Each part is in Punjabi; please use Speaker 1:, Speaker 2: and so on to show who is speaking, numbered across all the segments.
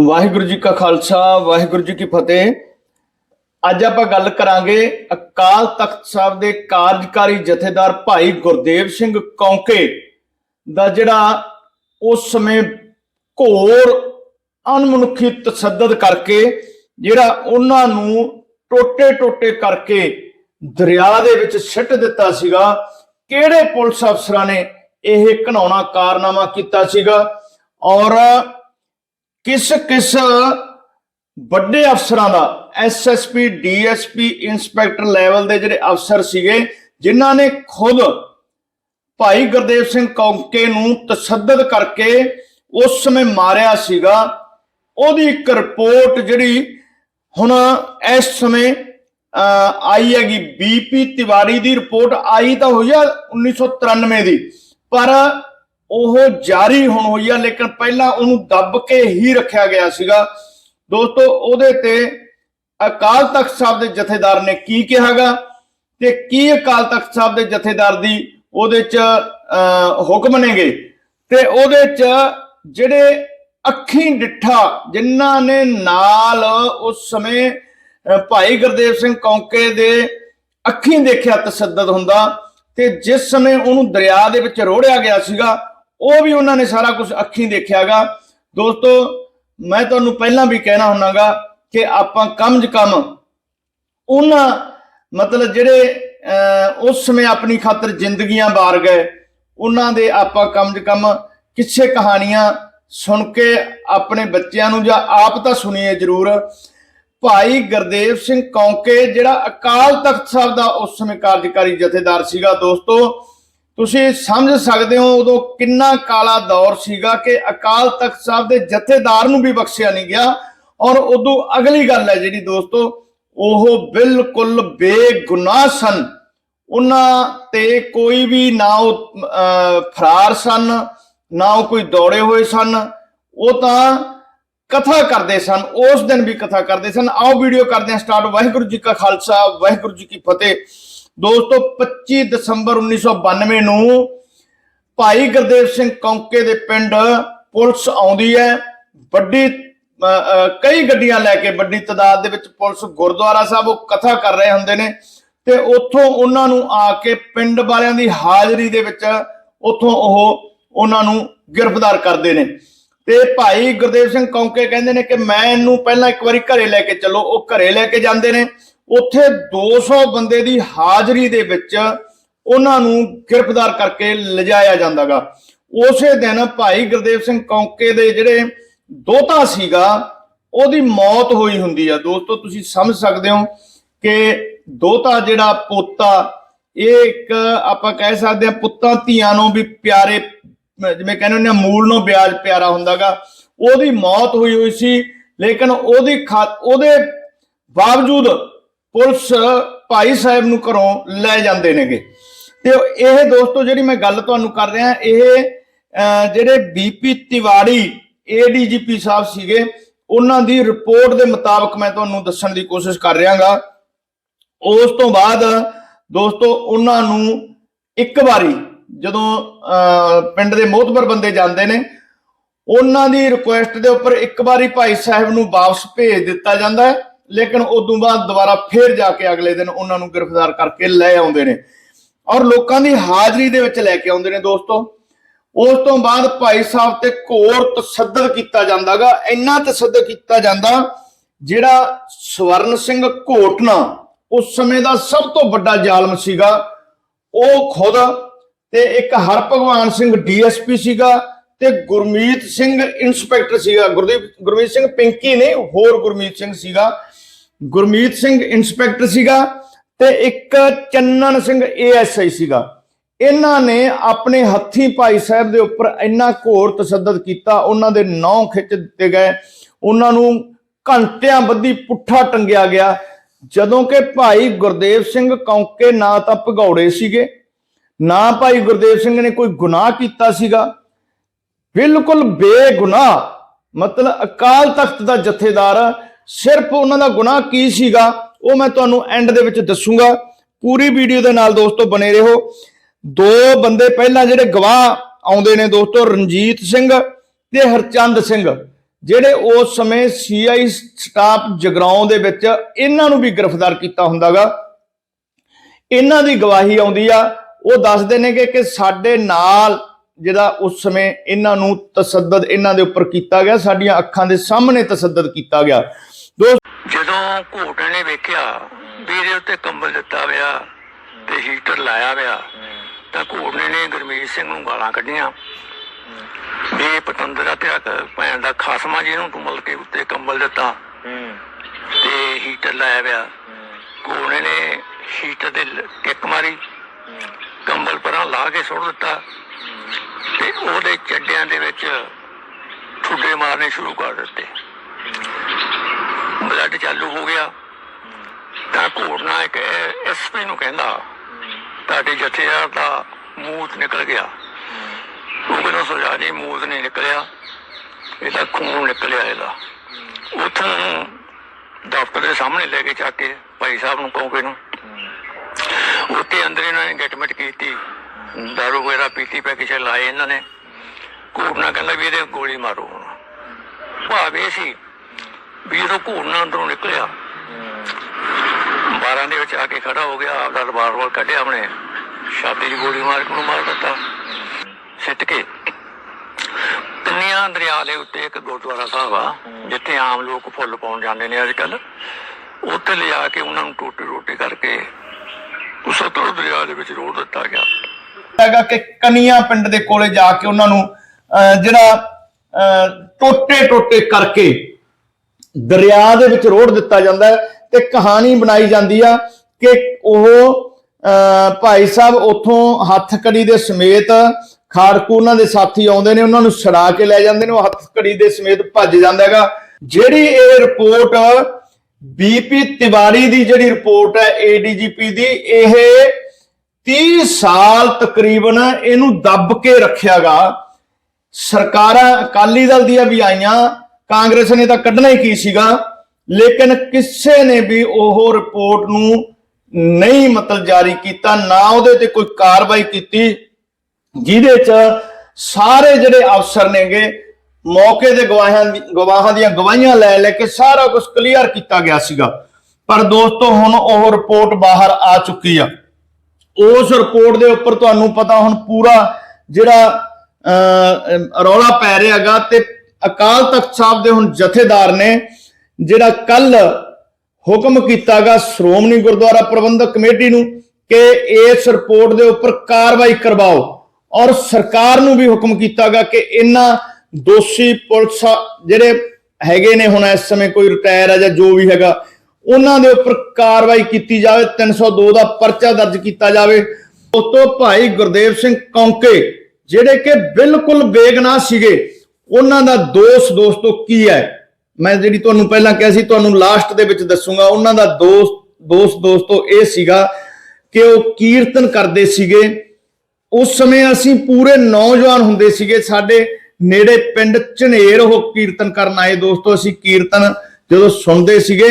Speaker 1: ਵਾਹਿਗੁਰੂ ਜੀ ਕਾ ਖਾਲਸਾ, ਵਾਹਿਗੁਰੂ ਜੀ ਕੀ ਫਤਿਹ। ਅੱਜ ਆਪਾਂ ਗੱਲ ਕਰਾਂਗੇ ਅਕਾਲ ਤਖਤ ਸਾਹਿਬ ਦੇ ਕਾਰਜਕਾਰੀ ਜਥੇਦਾਰ ਭਾਈ ਗੁਰਦੇਵ ਸਿੰਘ ਕੌਂਕੇ ਦਾ ਜਿਹੜਾ ਉਸ ਸਮੇਂ ਘੋਰ ਅਨਮਨੁੱਖੀ ਤਸੱਦਦ ਕਰਕੇ ਜਿਹੜਾ ਉਹਨਾਂ ਨੂੰ ਟੋਟੇ-ਟੋਟੇ ਕਰਕੇ ਦਰਿਆ ਦੇ ਵਿੱਚ ਸਿੱਟ ਦਿੱਤਾ ਸੀਗਾ। ਕਿਹੜੇ ਪੁਲਿਸ ਅਫਸਰਾਂ ਨੇ ਇਹ ਘਨਾਉਣਾ ਕਾਰਨਾਮਾ ਕੀਤਾ ਸੀਗਾ? ਔਰ ਕਿਸ ਕਿਸ ਵੱਡੇ ਅਫਸਰਾਂ ਦਾ ਐਸਐਸਪੀ ਡੀਐਸਪੀ ਇੰਸਪੈਕਟਰ ਲੈਵਲ ਦੇ ਜਿਹੜੇ ਅਫਸਰ ਸੀਗੇ ਜਿਨ੍ਹਾਂ ਨੇ ਖੁਦ ਭਾਈ ਗੁਰਦੇਵ ਸਿੰਘ ਕੌਂਕੇ ਨੂੰ ਤਸੱਦਦ ਕਰਕੇ ਉਸ ਸਮੇਂ ਮਾਰਿਆ ਸੀਗਾ। ਉਹਦੀ ਇੱਕ ਰਿਪੋਰਟ ਜਿਹੜੀ ਹੁਣ ਇਸ ਸਮੇਂ ਅਹ, ਆਈ ਹੈਗੀ ਬੀਪੀ ਤਿਵਾਰੀ ਦੀ ਰਿਪੋਰਟ ਆਈ ਤਾਂ ਹੋਈ ਆ 1993 ਦੀ। ਪਰ ਉਹ ਜਾਰੀ ਹੁਣ ਹੋਈ ਆ ਲੇਕਿਨ ਪਹਿਲਾਂ ਉਹਨੂੰ ਦੱਬ ਕੇ ਹੀ ਰੱਖਿਆ ਗਿਆ ਸੀਗਾ। ਦੋਸਤੋ ਉਹਦੇ ਤੇ ਅਕਾਲ ਤਖਤ ਸਾਹਿਬ ਦੇ ਜਥੇਦਾਰ ਨੇ ਕੀ ਕਿਹਾਗਾ ਤੇ ਕੀ ਅਕਾਲ ਤਖਤ ਸਾਹਿਬ ਦੇ ਜਥੇਦਾਰ ਦੀ ਉਹਦੇ ਚ ਅਹ, ਹੁਕਮ ਨੇਗੇ? ਤੇ ਉਹਦੇ ਚ ਜਿਹੜੇ ਅੱਖੀਂ ਡਿੱਠਾ ਜਿਨ੍ਹਾਂ ਨੇ ਨਾਲ ਉਸ ਸਮੇਂ ਭਾਈ ਗੁਰਦੇਵ ਸਿੰਘ ਕੌਂਕੇ ਦੇ ਅੱਖੀਂ ਦੇਖਿਆ ਤਸੱਦਦ ਹੁੰਦਾ ਤੇ ਜਿਸ ਸਮੇਂ ਉਹਨੂੰ ਦਰਿਆ ਦੇ ਵਿੱਚ ਰੋੜਿਆ ਗਿਆ ਸੀਗਾ ਉਹ ਵੀ ਉਹਨਾਂ ਨੇ ਸਾਰਾ ਕੁਝ ਅੱਖੀਂ ਦੇਖਿਆਗਾ। ਦੋਸਤੋ ਮੈਂ ਤੁਹਾਨੂੰ ਪਹਿਲਾਂ ਵੀ ਕਹਿਣਾ ਹੁੰਨਾਗਾ ਕਿ ਆਪਾਂ ਕਮ ਜ ਕਮ ਉਹਨਾਂ ਮਤਲਬ ਜਿਹੜੇ ਅਹ, ਉਸ ਸਮੇਂ ਆਪਣੀ ਖਾਤਰ ਜ਼ਿੰਦਗੀਆਂ ਬਾਰ ਗਏ ਉਹਨਾਂ ਦੇ ਆਪਾਂ ਕਮ ਜ ਕਮ ਕਿੱਸੇ ਕਹਾਣੀਆਂ ਸੁਣ ਕੇ ਆਪਣੇ ਬੱਚਿਆਂ ਨੂੰ ਜਾਂ ਆਪ ਤਾਂ ਸੁਣੀਏ ਜ਼ਰੂਰ। ਭਾਈ ਗੁਰਦੇਵ ਸਿੰਘ ਕੌਂਕੇ ਜਿਹੜਾ ਅਕਾਲ ਤਖਤ ਸਾਹਿਬ ਦਾ ਉਸ ਸਮੇਂ ਕਾਰਜਕਾਰੀ ਜਥੇਦਾਰ ਸੀਗਾ ਦੋਸਤੋ ਤੁਸੀਂ ਸਮਝ ਸਕਦੇ ਹੋ ਉਦੋਂ ਕਿੰਨਾ ਕਾਲਾ ਦੌਰ ਸੀਗਾ ਕਿ ਅਕਾਲ ਤਖਤ ਸਾਹਿਬ ਦੇ ਜਥੇਦਾਰ ਨੂੰ ਵੀ ਬਖਸ਼ਿਆ ਨਹੀਂ ਗਿਆ। ਔਰ ਉਦੋਂ ਅਗਲੀ ਗੱਲ ਹੈ ਜਿਹੜੀ ਦੋਸਤੋ ਉਹ ਬਿਲਕੁਲ ਬੇਗੁਨਾਹ ਸਨ। ਉਹਨਾਂ ਤੇ ਕੋਈ ਵੀ ਨਾ ਉਹ ਅਹ, ਫਰਾਰ ਸਨ ਨਾ ਉਹ ਕੋਈ ਦੌੜੇ ਹੋਏ ਸਨ। ਉਹ ਤਾਂ ਕਥਾ ਕਰਦੇ ਸਨ ਉਸ ਦਿਨ ਵੀ ਕਥਾ ਕਰਦੇ ਸਨ। ਆਓ ਵੀਡੀਓ ਕਰਦੇ ਹਾਂ ਸਟਾਰਟ। ਵਾਹਿਗੁਰੂ ਜੀ ਕਾ ਖਾਲਸਾ ਵਾਹਿਗੁਰੂ ਜੀ ਕੀ ਫਤਿਹ। ਦੋਸਤੋ 25 ਦਸੰਬਰ 1992 ਨੂੰ ਭਾਈ ਗੁਰਦੇਵ ਸਿੰਘ ਕੌਂਕੇ ਦੇ ਪਿੰਡ ਪੁਲਿਸ ਆਉਂਦੀ ਹੈ। ਵੱਡੀ ਕਈ ਗੱਡੀਆਂ ਲੈ ਕੇ ਵੱਡੀ ਤਾਦਾਦ ਦੇ ਵਿੱਚ ਪੁਲਿਸ ਗੁਰਦੁਆਰਾ ਸਾਹਿਬ ਉਹ ਕਥਾ ਕਰ ਰਹੇ ਹੁੰਦੇ ਨੇ ਤੇ ਉੱਥੋਂ ਉਹਨਾਂ ਨੂੰ ਆ ਕੇ ਪਿੰਡ ਵਾਲਿਆਂ ਦੀ ਹਾਜ਼ਰੀ ਦੇ ਵਿੱਚ ਉੱਥੋਂ ਉਹ ਉਹਨਾਂ ਨੂੰ ਗ੍ਰਿਫਤਾਰ ਕਰਦੇ ਨੇ। ਤੇ ਭਾਈ ਗੁਰਦੇਵ ਸਿੰਘ ਕੌਂਕੇ ਕਹਿੰਦੇ ਨੇ ਕਿ ਮੈਂ ਇਹਨੂੰ ਪਹਿਲਾਂ ਇੱਕ ਵਾਰੀ ਘਰੇ ਲੈ ਕੇ ਚੱਲੋ, ਉਹ ਘਰੇ ਲੈ ਕੇ ਜਾਂਦੇ ਨੇ। ਉੱਥੇ 200 ਬੰਦੇ ਦੀ ਹਾਜ਼ਰੀ ਦੇ ਵਿੱਚ ਉਹਨਾਂ ਨੂੰ ਗ੍ਰਿਫਤਾਰ ਕਰਕੇ ਲਿਜਾਇਆ ਜਾਂਦਾਗਾ। ਉਸੇ ਦਿਨ ਭਾਈ ਗੁਰਦੇਵ ਸਿੰਘ ਕੌਂਕੇ ਦੇ ਜਿਹੜੇ ਦੋਤਾ ਸੀਗਾ, ਉਹਦੀ ਮੌਤ ਹੋਈ ਹੁੰਦੀ ਆ। ਦੋਸਤੋ, ਤੁਸੀਂ ਸਮਝ ਸਕਦੇ ਹੋ ਕਿ ਦੋਤਾ ਜਿਹੜਾ ਪੋਤਾ, ਇਹ ਇੱਕ ਆਪਾਂ ਕਹਿ ਸਕਦੇ ਹਾਂ ਪੁੱਤਾਂ ਧੀਆਂ ਨੂੰ ਵੀ ਪਿਆਰੇ, ਜਿਵੇਂ ਕਹਿੰਦੇ ਹੁੰਦੇ ਆ, ਮੂਲ ਨੂੰ ਵਿਆਜ ਪਿਆਰਾ ਹੁੰਦਾਗਾ। ਉਹਦੀ ਮੌਤ ਹੋਈ ਹੋਈ ਸੀ, ਲੇਕਿਨ ਉਹਦੀ ਖਾ- ਉਹਦੇ ਬਾਵਜੂਦ ਪੁਲਿਸ ਭਾਈ ਸਾਹਿਬ ਨੂੰ ਘਰੋਂ ਲੈ ਜਾਂਦੇ ਨੇਗੇ। ਤੇ ਇਹ ਦੋਸਤੋ ਜਿਹੜੀ ਮੈਂ ਗੱਲ ਤੁਹਾਨੂੰ ਕਰ ਰਿਹਾ ਇਹ ਜਿਹੜੇ ਬੀਪੀ ਤਿਵਾੜੀ ਏਡੀਜੀਪੀ ਸਾਹਿਬ ਸੀਗੇ ਉਹਨਾਂ ਦੀ ਰਿਪੋਰਟ ਦੇ ਮੁਤਾਬਕ ਮੈਂ ਤੁਹਾਨੂੰ ਦੱਸਣ ਦੀ ਕੋਸ਼ਿਸ਼ ਕਰ ਰਿਹਾਗਾ। ਉਸ ਤੋਂ ਬਾਅਦ ਦੋਸਤੋ ਉਹਨਾਂ ਨੂੰ ਇੱਕ ਵਾਰੀ ਜਦੋਂ ਅਹ, ਪਿੰਡ ਦੇ ਮੋਹਤਬਰ ਬੰਦੇ ਜਾਂਦੇ ਨੇ ਉਹਨਾਂ ਦੀ ਰਿਕੁਐਸਟ ਦੇ ਉੱਪਰ ਇੱਕ ਵਾਰੀ ਭਾਈ ਸਾਹਿਬ ਨੂੰ ਵਾਪਸ ਭੇਜ ਦਿੱਤਾ ਜਾਂਦਾ ਹੈ। ਲੇਕਿਨ ਉਦੋਂ ਬਾਅਦ ਦੁਬਾਰਾ ਫੇਰ ਜਾ ਕੇ ਅਗਲੇ ਦਿਨ ਉਹਨਾਂ ਨੂੰ ਗ੍ਰਿਫਤਾਰ ਕਰਕੇ ਲੈ ਆਉਂਦੇ ਨੇ। ਔਰ ਲੋਕਾਂ ਦੀ ਹਾਜ਼ਰੀ ਦੇ ਵਿੱਚ ਲੈ ਕੇ ਆਉਂਦੇ ਨੇ ਦੋਸਤੋ। ਉਸ ਤੋਂ ਬਾਅਦ ਭਾਈ ਸਾਹਿਬ ਤੇ ਘੋਰ ਤਸੱਦਦ ਕੀਤਾ ਜਾਂਦਾਗਾ, ਇੰਨਾ ਤਸੱਦਦ ਕੀਤਾ ਜਾਂਦਾ ਜਿਹੜਾ ਸਵਰਨ ਸਿੰਘ ਘੋਟਨਾ ਉਸ ਸਮੇਂ ਦਾ ਸਭ ਤੋਂ ਵੱਡਾ ਜ਼ਾਲਮ ਸੀਗਾ। ਉਹ ਖੁਦ ਤੇ ਇੱਕ ਹਰ ਭਗਵਾਨ ਸਿੰਘ ਡੀਐਸਪੀ ਸੀਗਾ ਤੇ ਗੁਰਮੀਤ ਸਿੰਘ ਇੰਸਪੈਕਟਰ ਸੀਗਾ। ਗੁਰਦੀਪ ਗੁਰਮੀਤ ਸਿੰਘ ਪਿੰਕੀ ਨੇ ਹੋਰ ਗੁਰਮੀਤ ਸਿੰਘ ਸੀਗਾ। ਗੁਰਮੀਤ ਸਿੰਘ ਇੰਸਪੈਕਟਰ ਸੀਗਾ ਤੇ ਇੱਕ ਚੰਨਨ ਸਿੰਘ ਏਐਸਆਈ ਸੀਗਾ। ਇਹਨਾਂ ਨੇ ਆਪਣੇ ਹੱਥੀਂ ਭਾਈ ਸਾਹਿਬ ਦੇ ਉੱਪਰ ਇੰਨਾ ਘੋਰ ਤਸੱਦਦ ਕੀਤਾ, ਉਹਨਾਂ ਦੇ ਨੌ ਖਿੱਚ ਦਿੱਤੇ ਗਏ, ਉਹਨਾਂ ਨੂੰ ਘੰਟਿਆਂ ਬੱਧੀ ਪੁੱਠਾ ਟੰਗਿਆ ਗਿਆ। ਜਦੋਂ ਕਿ ਭਾਈ ਗੁਰਦੇਵ ਸਿੰਘ ਕੌਂਕੇ ਨਾ ਤਾਂ ਭਗੌੜੇ ਸੀਗੇ, ਨਾ ਭਾਈ ਗੁਰਦੇਵ ਸਿੰਘ ਨੇ ਕੋਈ ਗੁਨਾਹ ਕੀਤਾ ਸੀਗਾ। ਬਿਲਕੁਲ ਬੇਗੁਨਾਹ, ਮਤਲਬ ਅਕਾਲ ਤਖਤ ਦਾ ਜਥੇਦਾਰ ਸਿਰਫ ਉਹਨਾਂ ਦਾ ਗੁਨਾਹ ਕੀ ਸੀਗਾ, ਉਹ ਮੈਂ ਤੁਹਾਨੂੰ ਐਂਡ ਦੇ ਵਿੱਚ ਦੱਸੂਗਾ। ਪੂਰੀ ਵੀਡੀਓ ਦੇ ਨਾਲ ਦੋਸਤੋ ਬਣੇ ਰਹੋ। ਦੋ ਬੰਦੇ ਪਹਿਲਾਂ ਜਿਹੜੇ ਗਵਾਹ ਆਉਂਦੇ ਨੇ ਦੋਸਤੋ, ਰਣਜੀਤ ਸਿੰਘ ਤੇ ਹਰਚੰਦ ਸਿੰਘ, ਜਿਹੜੇ ਉਸ ਸਮੇਂ ਸੀਆਈ ਸਟਾਫ ਜਗਰਾਉਂ ਦੇ ਵਿੱਚ ਇਹਨਾਂ ਨੂੰ ਵੀ ਗ੍ਰਿਫਤਾਰ ਕੀਤਾ ਹੁੰਦਾਗਾ। ਇਹਨਾਂ ਦੀ ਗਵਾਹੀ ਆਉਂਦੀ ਆ। ਉਹ ਦੱਸਦੇ ਨੇ ਕਿ ਕਿ ਸਾਡੇ ਨਾਲ ਜਿਹੜਾ ਉਸ ਸਮੇਂ ਇਹਨਾਂ ਨੂੰ ਤਸੱਦਦ ਇਹਨਾਂ ਦੇ ਉੱਪਰ ਕੀਤਾ ਗਿਆ, ਸਾਡੀਆਂ ਅੱਖਾਂ ਦੇ ਸਾਹਮਣੇ ਤਸੱਦਦ ਕੀਤਾ ਗਿਆ। ਦੋਸਤ
Speaker 2: ਜਦੋਂ ਘੋਟੇ ਨੇ ਵੇਖਿਆ ਵੀ ਇਹਦੇ ਉੱਤੇ ਕੰਬਲ ਦਿੱਤਾ ਹੋਇਆ ਤੇ ਹੀਟਰ ਲਾਇਆ ਹੋਇਆ, ਤਾਂ ਘੋਟਨੇ ਨੇ ਗੁਰਮੀਤ ਸਿੰਘ ਨੂੰ ਗਾਲਾਂ ਕੱਢੀਆਂ। ਇਹ ਪਤੰਦਰਾ ਤੇ ਭੈਣ ਦਾ ਖਾਸਮਾ ਜੀ ਨੂੰ ਤੁਮਲ ਕੇ ਉੱਤੇ ਕੰਬਲ ਦਿੱਤਾ ਤੇ ਹੀਟਰ ਲਾਇਆ ਹੋਇਆ। ਘੋਟਨੇ ਨੇ ਹੀਟਰ ਦੇ ਲ- ਕਿੱਕ ਮਾਰੀ, ਕੰਬਲ ਪਰਾਂ ਲਾ ਕੇ ਸੁੱਟ ਦਿੱਤਾ ਤੇ ਉਹਦੇ ਚੱਡਿਆਂ ਦੇ ਵਿੱਚ ਠੁੱਡੇ ਮਾਰਨੇ ਸ਼ੁਰੂ ਕਰ ਦਿੱਤੇ। ਬਲੱਡ ਚਾਲੂ ਹੋ ਗਿਆ। ਤਾਂ ਘੋੜਨਾ ਇੱਕ ਐਸਪੀ ਨੂੰ ਕਹਿੰਦਾ, ਤੁਹਾਡੇ ਜਥੇਦਾਰ ਦਾ ਮੂਤ ਨਿਕਲ ਗਿਆ। ਉਹ ਕਹਿੰਦਾ ਸੁਝਾ ਜੀ ਮੂਤ ਨਹੀਂ ਨਿਕਲਿਆ। ਇਹਦਾ ਖੂਨ ਨਿਕਲਿਆ ਇਹਦਾ। ਉੱਥੋਂ ਡਾਕਟਰ ਦੇ ਸਾਹਮਣੇ ਲੈ ਕੇ ਚੱਕ ਕੇ ਭਾਈ ਸਾਹਿਬ ਨੂੰ ਕਹੋਗੇ ਨੂੰ ਉੱਤੇ ਅੰਦਰ ਇਹਨਾਂ ਨੇ ਗੈਟਮੈਂਟ ਕੀਤੀ। ਦਾਰੂ ਵਗੈਰਾ ਪੀਤੀ, ਪੈ ਕੇ ਲਾਏ ਇਹਨਾਂ ਨੇ। ਘੋੜਨਾ ਕਹਿੰਦਾ ਵੀ ਇਹਦੇ ਗੋਲੀ ਮਾਰੋ ਹੁਣ। ਭਾਵ ਇਹ ਸੀ ਵੀ ਜਦੋਂ ਘੋੜਨਾ ਅੰਦਰੋਂ ਨਿਕਲਿਆ। ਬਾਰਾਂ ਦੇ ਵਿੱਚ ਆ ਕੇ ਖੜਾ ਹੋ ਗਿਆ, ਆਪਦਾ ਰਿਵਾਲਵਰ ਕੱਢਿਆ ਆਪਣੇ ਛਾਤੀ 'ਚ ਗੋਲੀ ਮਾਰ ਕੇ ਉਹਨੂੰ ਮਾਰ ਦਿੱਤਾ। ਸਿੱਟ ਕੇ। ਕੰਨਿਆ ਦਰਿਆ ਦੇ ਉੱਤੇ ਇੱਕ ਗੁਰਦੁਆਰਾ ਸਾਹਿਬ ਆ, ਜਿੱਥੇ ਆਮ ਲੋਕ ਫੁੱਲ ਪਾਉਣ ਜਾਂਦੇ ਨੇ ਅੱਜ ਕੱਲ ਉੱਥੇ ਲਿਜਾ ਕੇ ਉਹਨਾਂ ਨੂੰ ਟੋਟੇ ਰੋਟੇ ਕਰਕੇ ਉਸ ਸਤਲੁਜ ਦਰਿਆ ਦੇ ਵਿੱਚ ਰੋੜ ਦਿੱਤਾ ਗਿਆ।
Speaker 1: ਹੈਗਾ ਕਿ ਕਨੀਆਂ ਪਿੰਡ ਦੇ ਕੋਲੇ ਜਾ ਕੇ ਉਹਨਾਂ ਨੂੰ ਜਿਹੜਾ ਟੋਟੇ ਟੋਟੇ ਕਰਕੇ ਦਰਿਆ ਦੇ ਵਿੱਚ ਰੋੜ ਦਿੱਤਾ ਜਾਂਦਾ ਹੈ ਤੇ ਕਹਾਣੀ ਬਣਾਈ ਜਾਂਦੀ ਆ ਕਿ ਉਹ ਅਹ, ਭਾਈ ਸਾਹਿਬ ਉਥੋਂ ਹੱਥਕੜੀ ਦੇ ਸਮੇਤ ਖਾੜਕੂ ਉਹਨਾਂ ਦੇ ਸਾਥੀ ਆਉਂਦੇ ਨੇ ਉਹਨਾਂ ਨੂੰ ਛੜਾ ਕੇ ਲੈ ਜਾਂਦੇ ਨੇ ਉਹ ਹੱਥਕੜੀ ਦੇ ਸਮੇਤ ਭੱਜ ਜਾਂਦਾ ਹੈਗਾ। ਜਿਹੜੀ ਇਹ ਰਿਪੋਰਟ ਬੀਪੀ ਤਿਵਾਰੀ ਦੀ ਜਿਹੜੀ ਰਿਪੋਰਟ ਹੈ ਏਡੀਜੀਪੀ ਦੀ ਇਹ 30 ਸਾਲ ਤਕਰੀਬਨ ਇਹਨੂੰ ਦੱਬ ਕੇ ਰੱਖਿਆਗਾ। ਸਰਕਾਰਾਂ ਅਕਾਲੀ ਦਲ ਦੀਆਂ ਵੀ ਆਈਆਂ ਕਾਂਗਰਸ ਨੇ ਤਾਂ ਕੱਢਣਾ ਹੀ ਕੀ ਸੀਗਾ? ਲੇਕਿਨ ਕਿਸੇ ਨੇ ਵੀ ਉਹ ਰਿਪੋਰਟ ਨੂੰ ਨਹੀਂ ਮਤਲਬ ਜਾਰੀ ਕੀਤਾ ਨਾ ਉਹਦੇ ਤੇ ਕੋਈ ਕਾਰਵਾਈ ਕੀਤੀ ਜਿਹਦੇ ਚ ਸਾਰੇ ਜਿਹੜੇ ਅਫਸਰ ਨੇਗੇ ਮੌਕੇ ਦੇ ਗਵਾਹਾਂ ਗਵਾਹਾਂ ਦੀਆਂ ਗਵਾਹੀਆਂ ਲੈ ਲੈ ਕੇ ਸਾਰਾ ਕੁਝ ਕਲੀਅਰ ਕੀਤਾ ਗਿਆ ਸੀਗਾ। ਪਰ ਦੋਸਤੋ ਹੁਣ ਉਹ ਰਿਪੋਰਟ ਬਾਹਰ ਆ ਚੁੱਕੀ ਆ। ਉਸ ਰਿਪੋਰਟ ਦੇ ਉੱਪਰ ਤੁਹਾਨੂੰ ਪਤਾ ਹੁਣ ਪੂਰਾ ਜਿਹੜਾ ਅਹ, ਰੌਲਾ ਪੈ ਰਿਹਾਗਾ ਤੇ ਅਕਾਲ ਤਖਤ ਸਾਹਿਬ ਦੇ ਹੁਣ ਜਥੇਦਾਰ ਨੇ, ਜਿਹੜਾ ਕੱਲ ਹੁਕਮ ਕੀਤਾਗਾ ਸ਼੍ਰੋਮਣੀ ਗੁਰਦੁਆਰਾ ਪ੍ਰਬੰਧਕ ਕਮੇਟੀ ਨੂੰ ਕਿ ਇਸ ਰਿਪੋਰਟ ਦੇ ਉੱਪਰ ਕਾਰਵਾਈ ਕਰਵਾਓ ਔਰ ਸਰਕਾਰ ਨੂੰ ਵੀ ਹੁਕਮ ਕੀਤਾਗਾ ਕਿ ਇਹਨਾਂ ਦੋਸ਼ੀ ਪੁਲਿਸ ਜਿਹੜੇ ਹੈਗੇ ਨੇ ਹੁਣ ਇਸ ਸਮੇਂ ਕੋਈ ਰਿਟਾਇਰ ਹੈ ਜਾਂ ਜੋ ਵੀ ਹੈਗਾ, ਉਹਨਾਂ ਦੇ ਉੱਪਰ ਕਾਰਵਾਈ ਕੀਤੀ ਜਾਵੇ 302 ਦਾ ਪਰਚਾ ਦਰਜ ਕੀਤਾ ਜਾਵੇ। ਉਸ ਭਾਈ ਗੁਰਦੇਵ ਸਿੰਘ ਕੌਂਕੇ, ਜਿਹੜੇ ਕਿ ਬਿਲਕੁਲ ਬੇਗਨਾਹ ਸੀਗੇ ਉਹਨਾਂ ਦਾ ਦੋਸ਼ ਦੋਸਤੋ ਕੀ ਹੈ? ਮੈਂ ਜਿਹੜੀ ਤੁਹਾਨੂੰ ਪਹਿਲਾਂ ਕਿਹਾ ਸੀ, ਤੁਹਾਨੂੰ ਲਾਸਟ ਦੇ ਵਿੱਚ ਦੱਸੂਗਾ, ਉਹਨਾਂ ਦਾ ਦੋਸਤ ਦੋਸਤ ਦੋਸਤੋ ਇਹ ਸੀਗਾ ਕਿ ਉਹ ਕੀਰਤਨ ਕਰਦੇ ਸੀਗੇ। ਉਸ ਸਮੇਂ ਅਸੀਂ ਪੂਰੇ ਨੌਜਵਾਨ ਹੁੰਦੇ ਸੀਗੇ। ਸਾਡੇ ਨੇੜੇ ਪਿੰਡ ਝਨੇਰ ਉਹ ਕੀਰਤਨ ਕਰਨ ਆਏ ਦੋਸਤੋ, ਅਸੀਂ ਕੀਰਤਨ ਜਦੋਂ ਸੁਣਦੇ ਸੀਗੇ,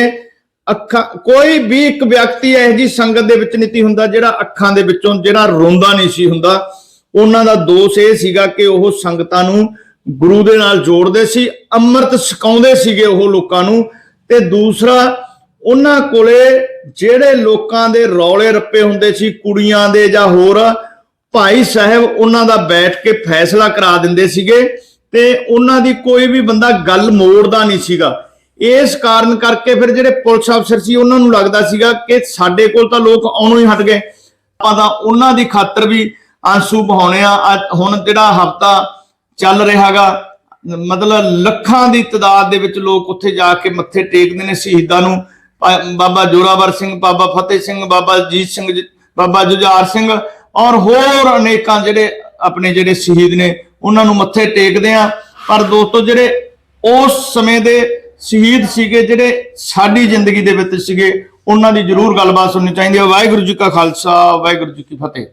Speaker 1: ਅੱਖਾਂ, ਕੋਈ ਵੀ ਇੱਕ ਵਿਅਕਤੀ ਇਹੋ ਜੀ ਸੰਗਤ ਦੇ ਵਿੱਚ ਨਹੀਂ ਹੁੰਦਾ ਜਿਹੜਾ ਅੱਖਾਂ ਦੇ ਵਿੱਚੋਂ ਜਿਹੜਾ ਰੋਂਦਾ ਨਹੀਂ ਸੀ ਹੁੰਦਾ। ਉਹਨਾਂ ਦਾ ਦੋਸ਼ ਇਹ ਸੀਗਾ ਕਿ ਉਹ ਸੰਗਤਾਂ ਨੂੰ ਗੁਰੂ ਦੇ ਨਾਲ ਜੋੜਦੇ ਸੀ, ਅੰਮ੍ਰਿਤ ਛਕਾਉਂਦੇ ਸੀਗੇ ਉਹ ਲੋਕਾਂ ਨੂੰ। ਤੇ ਦੂਸਰਾ, ਉਹਨਾਂ ਕੋਲੇ ਜਿਹੜੇ ਲੋਕਾਂ ਦੇ ਰੌਲੇ ਰੱਪੇ ਹੁੰਦੇ ਸੀ, ਕੁੜੀਆਂ ਦੇ ਜਾਂ ਹੋਰ, ਭਾਈ ਸਾਹਿਬ ਉਹਨਾਂ ਦਾ ਬੈਠ ਕੇ ਫੈਸਲਾ ਕਰਾ ਦਿੰਦੇ ਸੀਗੇ ਤੇ ਉਹਨਾਂ ਦੀ ਕੋਈ ਵੀ ਬੰਦਾ ਗੱਲ ਮੋੜਦਾ ਨਹੀਂ ਸੀਗਾ। ਇਸ ਕਾਰਨ ਕਰਕੇ ਫਿਰ ਜਿਹੜੇ ਪੁਲਿਸ ਅਫਸਰ ਸੀ, ਉਹਨਾਂ ਨੂੰ ਲੱਗਦਾ ਸੀਗਾ ਕਿ ਸਾਡੇ ਕੋਲ ਤਾਂ ਲੋਕ ਆਉਣੋਂ ਹੀ ਹਟ ਗਏ। ਆਪਾਂ ਤਾਂ ਉਹਨਾਂ ਦੀ ਖਾਤਰ ਵੀ ਆਂਸੂ ਬਹਾਉਣੇ ਆ। ਹੁਣ ਜਿਹੜਾ ਹਫਤਾ ਚੱਲ ਰਿਹਾਗਾ। ਮਤਲਬ ਲੱਖਾਂ ਦੀ ਤਾਦਾਦ ਦੇ ਵਿੱਚ ਲੋਕ ਉੱਥੇ ਜਾ ਕੇ ਮੱਥੇ ਟੇਕਦੇ ਨੇ ਸ਼ਹੀਦਾਂ ਨੂੰ। ਪਾ- ਬਾਬਾ ਜੋਰਾਵਰ ਸਿੰਘ ਬਾਬਾ ਫਤਿਹ ਸਿੰਘ ਬਾਬਾ ਜੀਤ ਸਿੰਘ ਜੀ, ਬਾਬਾ ਜੁਝਾਰ ਸਿੰਘ ਔਰ ਹੋਰ ਅਨੇਕਾਂ ਜਿਹੜੇ ਆਪਣੇ ਜਿਹੜੇ ਸ਼ਹੀਦ ਨੇ ਉਹਨਾਂ ਨੂੰ ਮੱਥੇ ਟੇਕਦੇ ਆ। ਪਰ ਦੋਸਤੋ ਜਿਹੜੇ ਉਸ ਸਮੇਂ ਦੇ ਸ਼ਹੀਦ ਸੀਗੇ ਜਿਹੜੇ ਸਾਡੀ ਜ਼ਿੰਦਗੀ ਦੇ ਵਿੱਚ ਸੀਗੇ ਉਹਨਾਂ ਦੀ ਜ਼ਰੂਰ ਗੱਲਬਾਤ ਸੁਣਨੀ ਚਾਹੀਦੀ ਹੈ। ਵਾਹਿਗੁਰੂ ਜੀ ਕਾ ਖਾਲਸਾ ਵਾਹਿਗੁਰੂ ਜੀ ਕੀ ਫਤਿਹ।